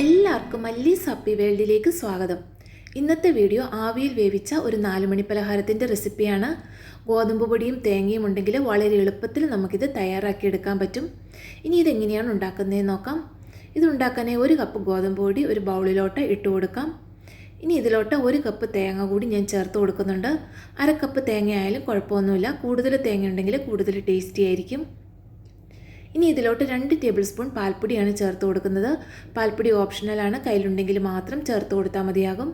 എല്ലാവർക്കും മല്ലി സപ്പി വേൾഡിലേക്ക് സ്വാഗതം. ഇന്നത്തെ വീഡിയോ ആവിയിൽ വേവിച്ച ഒരു നാലുമണി പലഹാരത്തിന്റെ റെസിപ്പിയാണ്. ഗോതമ്പ് പൊടിയും തേങ്ങയും ഉണ്ടെങ്കിൽ വളരെ എളുപ്പത്തിൽ നമുക്കിത് തയ്യാറാക്കിയെടുക്കാൻ പറ്റും. ഇനി ഇതെങ്ങനെയാണ് ഉണ്ടാക്കുന്നതെന്ന് നോക്കാം. ഇത് ഉണ്ടാക്കാനായി ഒരു കപ്പ് ഗോതമ്പ് പൊടി ഒരു ബൗളിലോട്ട് ഇട്ട് കൊടുക്കാം. ഇനി ഇതിലോട്ട് ഒരു കപ്പ് തേങ്ങ കൂടി ഞാൻ ചേർത്ത് കൊടുക്കുന്നുണ്ട്. അര കപ്പ് കുഴപ്പമൊന്നുമില്ല. കൂടുതൽ തേങ്ങ ഉണ്ടെങ്കിൽ കൂടുതൽ ടേസ്റ്റി ആയിരിക്കും. ഇനി ഇതിലോട്ട് രണ്ട് ടേബിൾ സ്പൂൺ പാൽപ്പൊടിയാണ് ചേർത്ത് കൊടുക്കുന്നത്. പാൽപ്പൊടി ഓപ്ഷണലാണ് കയ്യിലുണ്ടെങ്കിൽ മാത്രം ചേർത്ത് കൊടുത്താൽ മതിയാകും.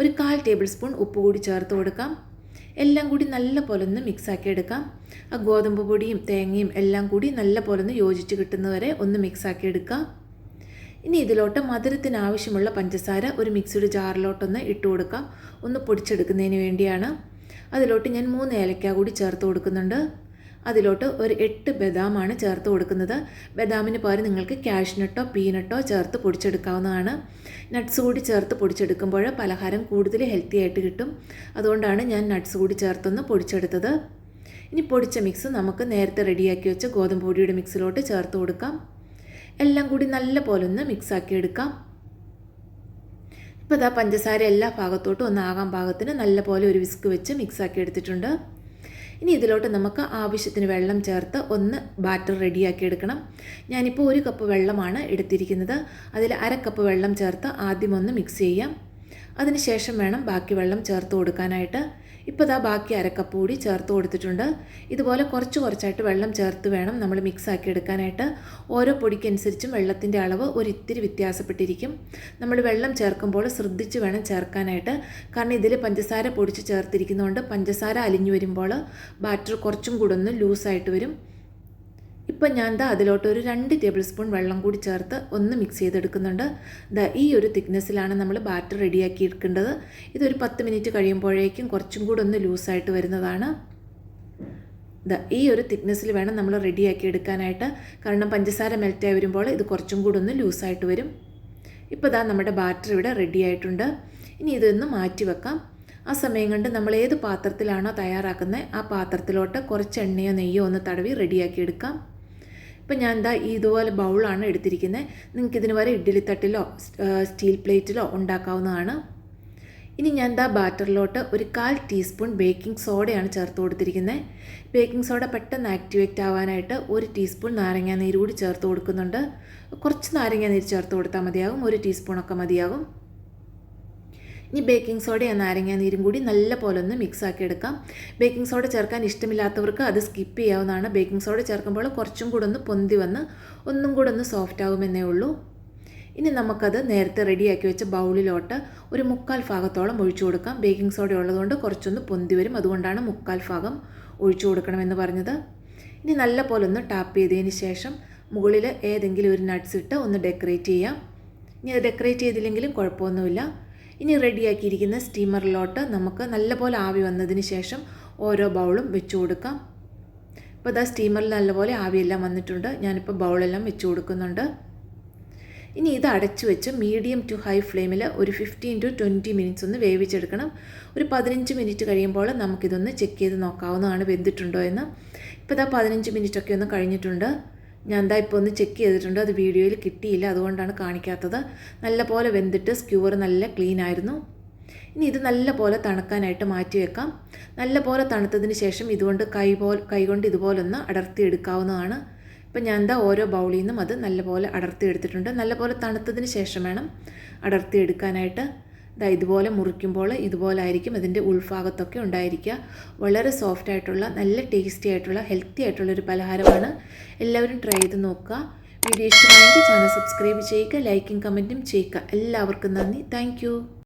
ഒരു കാൽ ടേബിൾ സ്പൂൺ ഉപ്പ് കൂടി ചേർത്ത് കൊടുക്കാം. എല്ലാം കൂടി നല്ല പോലെ ഒന്ന് മിക്സാക്കി എടുക്കാം. ആ ഗോതമ്പ് പൊടിയും തേങ്ങയും എല്ലാം കൂടി നല്ല പോലെ ഒന്ന് യോജിച്ച് കിട്ടുന്നവരെ ഒന്ന് മിക്സാക്കി എടുക്കാം. ഇനി ഇതിലോട്ട് മധുരത്തിന് ആവശ്യമുള്ള പഞ്ചസാര ഒരു മിക്സിയുടെ ജാറിലോട്ടൊന്ന് ഇട്ട് കൊടുക്കാം. ഒന്ന് പൊടിച്ചെടുക്കുന്നതിന് വേണ്ടിയാണ്. അതിലോട്ട് ഞാൻ മൂന്ന് ഏലക്ക കൂടി ചേർത്ത് കൊടുക്കുന്നുണ്ട്. അതിലോട്ട് ഒരു എട്ട് ബദാമാണ് ചേർത്ത് കൊടുക്കുന്നത്. ബദാമിന് പകരം നിങ്ങൾക്ക് കാഷ്നട്ടോ പീനട്ടോ ചേർത്ത് പൊടിച്ചെടുക്കാവുന്നതാണ്. നട്ട്സ് കൂടി ചേർത്ത് പൊടിച്ചെടുക്കുമ്പോൾ പലഹാരം കൂടുതൽ ഹെൽത്തി ആയിട്ട് കിട്ടും. അതുകൊണ്ടാണ് ഞാൻ നട്ട്സ് കൂടി ചേർത്തൊന്ന് പൊടിച്ചെടുത്തത്. ഇനി പൊടിച്ച മിക്സ് നമുക്ക് നേരത്തെ റെഡിയാക്കി വെച്ച ഗോതമ്പ് പൊടിയുടെ മിക്സിലോട്ട് ചേർത്ത് കൊടുക്കാം. എല്ലാം കൂടി നല്ല പോലെ ഒന്ന് മിക്സാക്കി എടുക്കാം. ഇപ്പോൾ ഇതാ പഞ്ചസാര എല്ലാ ഭാഗത്തോട്ടും ഒന്നാകാൻ ഭാഗത്തിന് നല്ല പോലെ ഒരു വിസ്ക് വെച്ച് മിക്സാക്കി എടുത്തിട്ടുണ്ട്. ഇനി ഇതിലോട്ട് നമുക്ക് ആവശ്യത്തിന് വെള്ളം ചേർത്ത് ഒന്ന് ബാറ്റർ റെഡിയാക്കി എടുക്കണം. ഞാനിപ്പോൾ ഒരു കപ്പ് വെള്ളമാണ് എടുത്തിരിക്കുന്നത്. അതിൽ അര കപ്പ് വെള്ളം ചേർത്ത് ആദ്യം ഒന്ന് മിക്സ് ചെയ്യാം. അതിനുശേഷം വേണം ബാക്കി വെള്ളം ചേർത്ത് കൊടുക്കാനായിട്ട്. ഇപ്പോൾ ഇതാ ബാക്കി അരക്കപ്പ് കൂടി ചേർത്ത് കൊടുത്തിട്ടുണ്ട്. ഇതുപോലെ കുറച്ച് കുറച്ചായിട്ട് വെള്ളം ചേർത്ത് വേണം നമ്മൾ മിക്സ് ആക്കി എടുക്കാനായിട്ട്. ഓരോ പൊടിക്കനുസരിച്ചും വെള്ളത്തിന്റെ അളവ് ഒരിത്തിരി വ്യത്യാസപ്പെട്ടിരിക്കും. നമ്മൾ വെള്ളം ചേർക്കുമ്പോൾ ശ്രദ്ധിച്ച് വേണം ചേർക്കാനായിട്ട്. കാരണം ഇതിൽ പഞ്ചസാര പൊടിച്ച് ചേർത്തിരിക്കുന്നതുകൊണ്ട് പഞ്ചസാര അലിഞ്ഞു വരുമ്പോൾ ബാറ്റർ കുറച്ചും കൂടെ ഒന്ന് ലൂസായിട്ട് വരും. ഇപ്പം ഞാൻ ദാ അതിലോട്ട് ഒരു രണ്ട് ടേബിൾ സ്പൂൺ വെള്ളം കൂടി ചേർത്ത് ഒന്ന് മിക്സ് ചെയ്തെടുക്കുന്നുണ്ട്. ദാ ഈ ഒരു തിക്നെസ്സിലാണ് നമ്മൾ ബാറ്റർ റെഡിയാക്കി എടുക്കേണ്ടത്. ഇതൊരു പത്ത് മിനിറ്റ് കഴിയുമ്പോഴേക്കും കുറച്ചും കൂടെ ഒന്ന് ലൂസായിട്ട് വരുന്നതാണ്. ദാ ഈ ഒരു തിക്നെസ്സിൽ വേണം നമ്മൾ റെഡിയാക്കി എടുക്കാനായിട്ട്. കാരണം പഞ്ചസാര മെൽറ്റായി വരുമ്പോൾ ഇത് കുറച്ചും കൂടെ ഒന്ന് ലൂസായിട്ട് വരും. ഇപ്പോൾ ദാ നമ്മുടെ ബാറ്റർ ഇവിടെ റെഡി ആയിട്ടുണ്ട്. ഇനി ഇതൊന്ന് മാറ്റി വെക്കാം. ആ സമയം കൊണ്ട് നമ്മൾ ഏത് പാത്രത്തിലാണോ തയ്യാറാക്കുന്നത് ആ പാത്രത്തിലോട്ട് കുറച്ച് എണ്ണയോ നെയ്യോ ഒന്ന് തടവി റെഡിയാക്കി എടുക്കാം. ഇപ്പം ഞാൻ എന്താ ഇതുപോലെ ബൗളാണ് എടുത്തിരിക്കുന്നത് നിങ്ങൾക്ക് ഇതിന് വരെ ഇഡ്ഡലിത്തട്ടിലോ സ്റ്റീൽ പ്ലേറ്റിലോ ഉണ്ടാക്കാവുന്നതാണ്. ഇനി ഞാൻ എന്താ ബാറ്ററിലോട്ട് ഒരു കാൽ ടീസ്പൂൺ ബേക്കിംഗ് സോഡയാണ് ചേർത്ത് കൊടുത്തിരിക്കുന്നത് ബേക്കിംഗ് സോഡ പെട്ടെന്ന് ആക്ടിവേറ്റ് ആവാനായിട്ട് ഒരു ടീസ്പൂൺ നാരങ്ങാനീര് കൂടി ചേർത്ത് കൊടുക്കുന്നുണ്ട്. കുറച്ച് നാരങ്ങാനീര് ചേർത്ത് കൊടുത്താൽ മതിയാകും. ഒരു ടീസ്പൂണൊക്കെ മതിയാകും. ഇനി ബേക്കിംഗ് സോഡയും നാരങ്ങ നീരും കൂടി നല്ല പോലെ ഒന്ന് മിക്സ് ആക്കി എടുക്കാം. ബേക്കിംഗ് സോഡ ചേർക്കാൻ ഇഷ്ടമില്ലാത്തവർക്ക് അത് സ്കിപ്പ് ചെയ്യാവുന്നതാണ്. ബേക്കിംഗ് സോഡ ചേർക്കുമ്പോൾ കുറച്ചും കൂടെ ഒന്ന് പൊന്തി വന്ന് ഒന്നും കൂടെ ഒന്ന് സോഫ്റ്റ് ആകുമെന്നേ ഉള്ളൂ. ഇനി നമുക്കത് നേരത്തെ റെഡിയാക്കി വെച്ച ബൗളിലോട്ട് ഒരു മുക്കാൽ ഭാഗത്തോളം ഒഴിച്ചു കൊടുക്കാം. ബേക്കിംഗ് സോഡ ഉള്ളതുകൊണ്ട് കുറച്ചൊന്ന് പൊന്തി വരും. അതുകൊണ്ടാണ് മുക്കാൽ ഭാഗം ഒഴിച്ചു കൊടുക്കണമെന്ന് പറഞ്ഞത്. ഇനി നല്ല പോലെ ഒന്ന് ടാപ്പ് ചെയ്തതിന് ശേഷം മുകളിൽ ഏതെങ്കിലും ഒരു നട്ട്സ് ഇട്ട് ഒന്ന് ഡെക്കറേറ്റ് ചെയ്യാം. ഇനി അത് ഡെക്കറേറ്റ് ചെയ്തില്ലെങ്കിലും കുഴപ്പമൊന്നുമില്ല. ഇനി റെഡിയാക്കിയിരിക്കുന്ന സ്റ്റീമറിലോട്ട് നമുക്ക് നല്ലപോലെ ആവി വന്നതിന് ശേഷം ഓരോ ബൗളും വെച്ചു കൊടുക്കാം. ഇപ്പോൾ ഇതാ സ്റ്റീമറിൽ നല്ലപോലെ ആവിയെല്ലാം വന്നിട്ടുണ്ട്. ഞാനിപ്പോൾ ബൗളെല്ലാം വെച്ച് കൊടുക്കുന്നുണ്ട്. ഇനി ഇത് അടച്ചു വെച്ച് മീഡിയം ടു ഹൈ ഫ്ലെയിമിൽ ഒരു ഫിഫ്റ്റീൻ ടു ട്വന്റി മിനിറ്റ്സ് ഒന്ന് വേവിച്ചെടുക്കണം. ഒരു പതിനഞ്ച് മിനിറ്റ് കഴിയുമ്പോൾ നമുക്കിതൊന്ന് ചെക്ക് ചെയ്ത് നോക്കാവുന്നതാണ് വെന്തിട്ടുണ്ടോ എന്ന്. ഇപ്പോൾ ഇതാ പതിനഞ്ച് മിനിറ്റൊക്കെ ഒന്ന് കഴിഞ്ഞിട്ടുണ്ട്. ഞാൻ എന്താ ഇപ്പോൾ ഒന്ന് ചെക്ക് ചെയ്തിട്ടുണ്ട്. അത് വീഡിയോയിൽ കിട്ടിയില്ല. അതുകൊണ്ടാണ് കാണിക്കാത്തത്. നല്ല പോലെ വെന്തിട്ട് സ്ക്യൂവർ നല്ല ക്ലീൻ ആയിരുന്നു. ഇനി ഇത് നല്ല പോലെ തണുക്കാനായിട്ട് മാറ്റി വെക്കാം. നല്ല പോലെ തണുത്തതിന് ശേഷം ഇതുകൊണ്ട് കൈ പോൽ കൈകൊണ്ട് ഇതുപോലൊന്ന് അടർത്തി എടുക്കാവുന്നതാണ് ഇപ്പം ഞാൻ എന്താ ഓരോ ബൗളിൽ നിന്നും അത് നല്ലപോലെ അടർത്തി എടുത്തിട്ടുണ്ട് നല്ലപോലെ തണുത്തതിന് ശേഷം വേണം അടർത്തി എടുക്കാനായിട്ട് ഇതാ ഇതുപോലെ മുറിക്കുമ്പോൾ ഇതുപോലെ ആയിരിക്കും അതിന്റെ ഉൾഭാഗത്തൊക്കെ ഉണ്ടായിരിക്കുക. വളരെ സോഫ്റ്റ് ആയിട്ടുള്ള നല്ല ടേസ്റ്റി ആയിട്ടുള്ള ഹെൽത്തി ആയിട്ടുള്ള ഒരു പലഹാരമാണ്. എല്ലാവരും ട്രൈ ചെയ്ത് നോക്കുക. വീഡിയോ ഇഷ്ടമായെങ്കിൽ ചാനൽ സബ്സ്ക്രൈബ് ചെയ്യുക ലൈക്കും കമന്റും ചെയ്യുക. എല്ലാവർക്കും നന്ദി. താങ്ക്